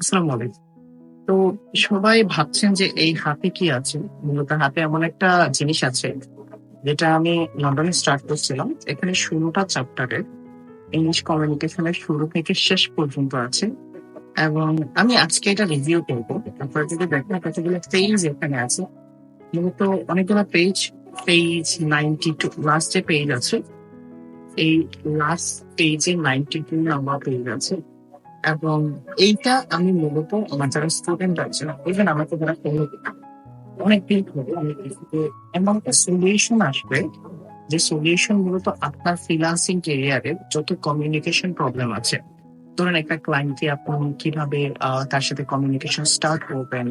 আসসালামু আলাইকুম তো সবাই ভাবছেন যে এই হাতে কি আছে? মূলত হাতে এমন একটা জিনিস আছে, যেটা আমি লন্ডনে স্টার্ট করছিলাম। এখানে শুরুটা চ্যাপ্টারের ইংলিশ কমিউনিকেশনের শুরু থেকে শেষ পর্যন্ত আছে। এবং আমি আজকে এটা রিভিউ করব। আপনারা যদি দেখেন কতগুলো পেজ এখানে আছে। মূলত অনেকগুলো page page ninety two last যে পেজ আছে, এই লাস্ট পেজে নাইনটি টু নাম্বার পেজ আছে। এবং এইটা আমি মূলত আমার যারা স্টুডেন্ট আছে ইভেন আমাকে যারা পড়ল অনেক দিন ধরে আমি এমন একটা সলিউশন আসবে যে সলিউশন মূলত আপনার ফ্রিলান্সিং ক্যারিয়ারে যত কমিউনিকেশন প্রবলেম আছে, ধরেন একটা ক্লায়েন্টকে আপনি কীভাবে তার সাথে কমিউনিকেশন স্টার্ট করবেন,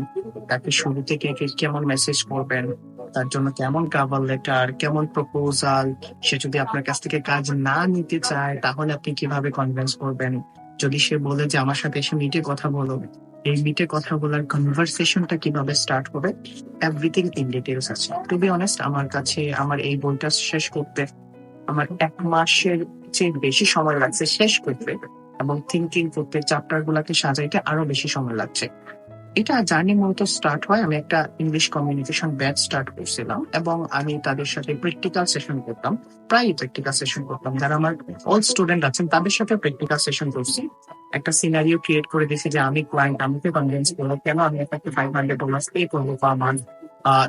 তাকে শুরু থেকে কেমন মেসেজ করবেন, তার জন্য কেমন কাভার লেটার কেমন প্রপোজাল সে যদি আপনার কাছ থেকে কাজ না নিতে চায়, তাহলে আপনি কীভাবে কনভিন্স করবেন? যদি সে বলে যে আমার সাথে এসে মিটে কথা বলো, এই মিটে কথা বলার কনভারসেশনটা কীভাবে স্টার্ট হবে? এভরিথিং ইন ডিটেলস আছে। টু বি অনেস্ট আমার কাছে আমার এই বইটা শেষ করতে আমার এক মাসের চেয়ে বেশি সময় লাগছে শেষ করতে এবং থিঙ্কিং করতে চ্যাপ্টার গুলাকে সাজাইতে আরও বেশি সময় লাগছে। এটা জার্নি মূলত স্টার্ট হয়। আমি একটা ইংলিশ কমিউনিকেশন ব্যাচ স্টার্ট করছিলাম এবং আমি তাদের সাথে প্র্যাকটিক্যাল সেশন করতাম। প্রায় প্র্যাকটিক্যাল সেশন করতাম। যারা আমার অল স্টুডেন্ট আছেন, তাদের সাথে প্র্যাকটিক্যাল সেশন করছি। একটা সিনারিও ক্রিয়েট করে দিয়েছি যে আমি ক্লায়েন্ট আমাকে কনভিন্স করব কেন আমি আপনাকে ফাইভ হান্ড্রেড ডলার পে করব পার মান্থ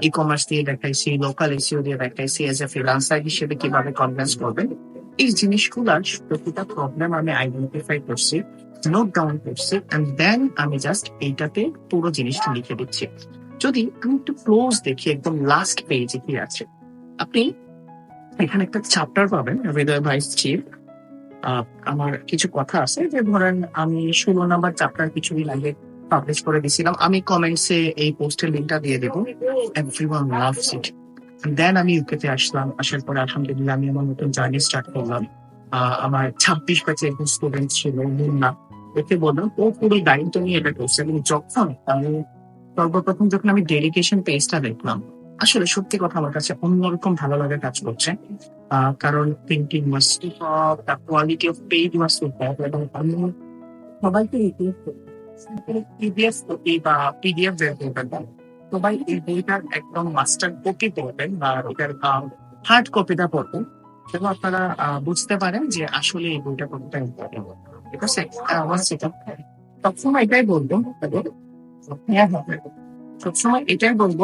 ই কমার্স দিয়ে দেখাইছি লোকাল এসিও দিয়ে দেখাইছি এজ এ ফ্রিলান্সার হিসেবে কীভাবে কনভিন্স করবেন? এই জিনিসগুলার প্রতিটা প্রবলেম আমি আইডেন্টিফাই করছি নোট ডাউন করছি দেন আমি জাস্ট এইটাতে পুরো জিনিসটা লিখে দিচ্ছি। যদি আমি একটু ক্লোজ দেখি, একদম লাস্ট পেজে কি আছে? আপনি এখানে একটা চ্যাপ্টার পাবেন, হৃদয় ভাইস চিফ আমার কিছু কথা আছে যে ধরেন আমি ষোলো নাম্বার চ্যাপ্টার কিছুদিন আগে পাবলিশ করে দিছিলাম। আমি কমেন্টসে এই পোস্টের লিঙ্কটা দিয়ে দেবো। Everyone loves it then আমি ইউকেতে আসলাম, আসার পরে আলহামদুলিল্লাহ আমি আমার নতুন জার্নি স্টার্ট করলাম। আমার ছাব্বিশ ব্যাচে একজন স্টুডেন্ট ছিল, মুন্না। ওকে বললাম, ও পুরো দায়িত্ব নিয়ে এটা করছে এবং যখন আমি সর্বপ্রথম যখন আমি ডেডিকেশন পেজটা দেখলাম, আসলে সত্যি কথা আমার কাছে অন্যরকম ভালো লাগে কাজ করছে। কারণ printing super the quality of page super এবং আমি সবাইকে পিডিএফ বা পিডিএফ বের সবাই এই বইটার একদম মাস্টার কপি পড়বেন বা এটার হার্ড কপিটা পড়বেন। এবং আপনারা বুঝতে পারেন যে আসলে এই বইটা কতটা ইম্পর্টেন্ট সেটা সবসময় এটাই বলব তাদের সবসময় এটাই বলব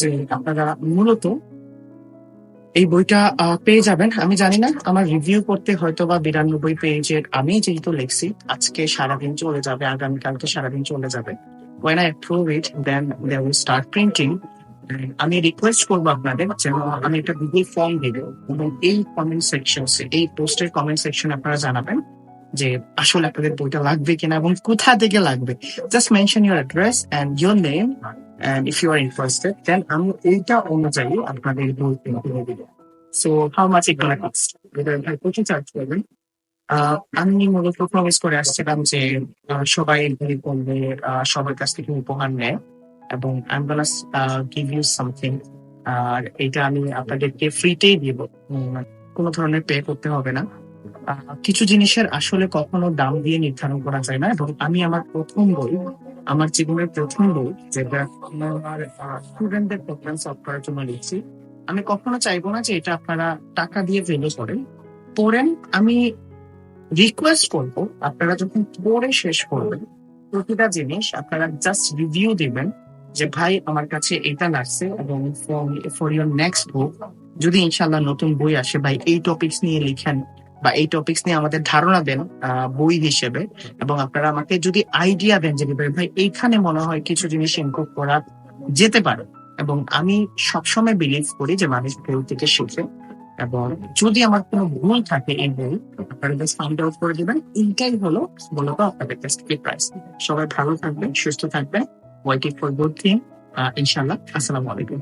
যে আপনারা মূলত এই বইটা পেয়ে যাবেন। আমি জানি না, আমার রিভিউ করতে হয়তো বা বিরানব্বই পেজের আমি যেহেতু লিখছি, আজকে সারাদিন চলে যাবে, আগামীকালকে সারাদিন চলে যাবে। When I approve it, then they will start printing. আমি রিকোয়েস্ট করব আপনাদের যেন আমি একটা গুগল ফর্ম দিব এবং এই কমেন্ট সেকশন এই পোস্টের কমেন্ট সেকশন আপনারা জানাবেন যে আসলে আপনাদের বইটা লাগবে কিনা এবং কোথা থেকে লাগবে। Just mention your address and your name and if you are interested then আমি এইটা অনুযায়ী আপনাদের বই কিনে দিব। So how much it gonna cost ভাই প্রচুর চার্জ করবেন আমি মূলত প্রমিস করে আসছিলাম যে সবাই বই পড়বে আহ, সবার কাছ থেকে উপহার নেয়। এবং I gonna give you something আর এটা আমি আপনাদেরকে ফ্রিতেই দিব। উম, কোনো ধরনের পে করতে হবে না। কিছু জিনিসের আসলে কখনো দাম দিয়ে নির্ধারণ করা যায় না। এবং আমি আমার প্রথম বই আমার জীবনের প্রথম বই যেটা আমার স্টুডেন্টদের প্রবলেম সলভ করার জন্য লিখছি আমি কখনো চাইব না যে এটা আপনারা টাকা দিয়ে ভ্যালু করেন। পড়েন আমি রিকোয়েস্ট করব, আপনারা যখন পড়ে শেষ করবেন, প্রতিটা জিনিস আপনারা জাস্ট রিভিউ দিবেন যে, ভাই, আমার কাছে এটা লাগছে এবং ফর ইউর নেক্সট বুক যদি ইনশাল্লাহ নতুন বই আসে, ভাই, এই টপিকস নিয়ে লিখেন বা এই টপিকস নিয়ে আমাদের ধারণা দেন বই হিসেবে এবং আপনারা আমাকে যদি আইডিয়া দেন যে, ভাই এইখানে মনে হয় কিছু জিনিস ইমপ্রুভ করা যেতে পারে। এবং আমি সবসময় বিলিভ করি যে, মানুষ বই থেকে শিখে এবং যদি আমার কোনো ভুল থাকে এই বই আপনারা জাস্ট ফাইন্ড আউট করে দেবেন। এইটাই হলো মূলত আপনাদের কাছ প্রাইস সবাই ভালো থাকবেন, সুস্থ থাকবেন। Waiting for good thing. ইনশাল্লাহ আসসালামু আলাইকুম।